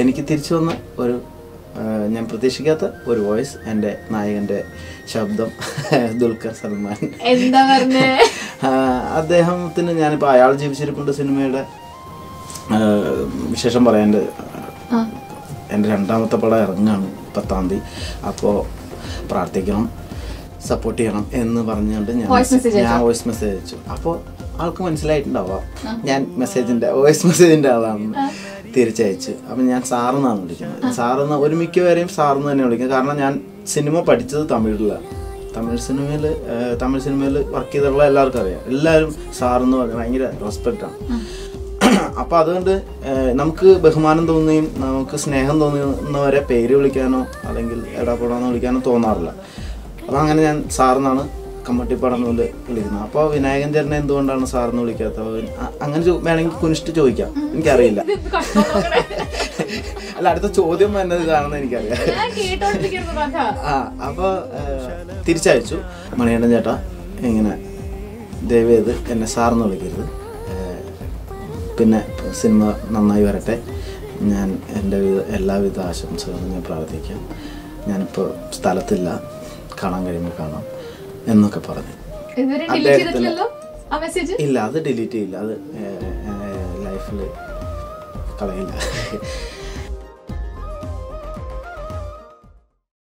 എനിക്ക് തിരിച്ചു വന്ന ഒരു ഞാൻ പ്രതീക്ഷിക്കാത്ത ഒരു വോയിസ് എന്റെ നായകന്റെ ശബ്ദം ദുൽഖർ സൽമാൻ. എന്താ അദ്ദേഹത്തിന് ഞാനിപ്പോൾ അയാൾ ജീവിച്ചിരിപ്പുണ്ട് സിനിമയുടെ വിശേഷം പറയാൻ എന്റെ എന്റെ രണ്ടാമത്തെ പടം ഇറങ്ങാണ് പത്താം തീയതി. അപ്പോൾ പ്രാർത്ഥിക്കണം സപ്പോർട്ട് ചെയ്യണം എന്ന് പറഞ്ഞുകൊണ്ട് ഞാൻ ഞാൻ വോയിസ് മെസ്സേജ് അയച്ചു. അപ്പോൾ ആൾക്ക് മനസ്സിലായിട്ടുണ്ടാവാം ഞാൻ മെസ്സേജിന്റെ വോയിസ് മെസ്സേജിന്റെ ആളാണ് തിരിച്ചയച്ചു അപ്പം ഞാൻ സാറെന്നാണ് വിളിക്കുന്നത്. സാറെന്ന് ഒരു മിക്കവരെയും സാറെന്ന് തന്നെ വിളിക്കുന്നത് കാരണം ഞാൻ സിനിമ പഠിച്ചത് തമിഴിലാണ്. തമിഴ് സിനിമയിൽ തമിഴ് സിനിമയിൽ വർക്ക് ചെയ്തിട്ടുള്ള എല്ലാവർക്കും അറിയാം. എല്ലാവരും സാറെന്ന് പറഞ്ഞാൽ ഭയങ്കര റെസ്പെക്റ്റാണ് അപ്പോൾ അതുകൊണ്ട് നമുക്ക് ബഹുമാനം തോന്നുകയും നമുക്ക് സ്നേഹം തോന്നുന്നവരെ പേര് വിളിക്കാനോ അല്ലെങ്കിൽ എടാപ്പെടാന്ന് വിളിക്കാനോ തോന്നാറില്ല. അപ്പം അങ്ങനെ ഞാൻ സാറെന്നാണ് കമ്മട്ടിപ്പടം മുതൽ വിളിക്കുന്നത് അപ്പോൾ വിനായകൻ ചേട്ടനെ എന്തുകൊണ്ടാണ് സാറെന്ന് വിളിക്കാത്തത്? അ- അങ്ങനെ വേണമെങ്കിൽ കുനിഷ്ട് ചോദിക്കാം. എനിക്കറിയില്ല. അല്ല അടുത്ത ചോദ്യം എന്നത് ഇതാണെന്ന് എനിക്കറിയാം. ആ അപ്പോൾ തിരിച്ചയച്ചു. മണിയേട്ടൻ ചേട്ടാ ഇങ്ങനെ ദയവേത് എന്നെ സാറെന്ന് വിളിക്കരുത്. പിന്നെ സിനിമ നന്നായി വരട്ടെ. ഞാൻ എന്റെ വിധ എല്ലാവിധ ആശംസകളും ഞാൻ പ്രാർത്ഥിക്കാം. ഞാനിപ്പോൾ സ്ഥലത്തില്ല. കാണാൻ കഴിയുമ്പോൾ കാണാം. എന്നൊക്കെ പറഞ്ഞു. അദ്ദേഹത്തിന് ഇല്ല അത് ഡിലീറ്റ് ചെയ്യില്ല. അത് ലൈഫിൽ കളയില്ല.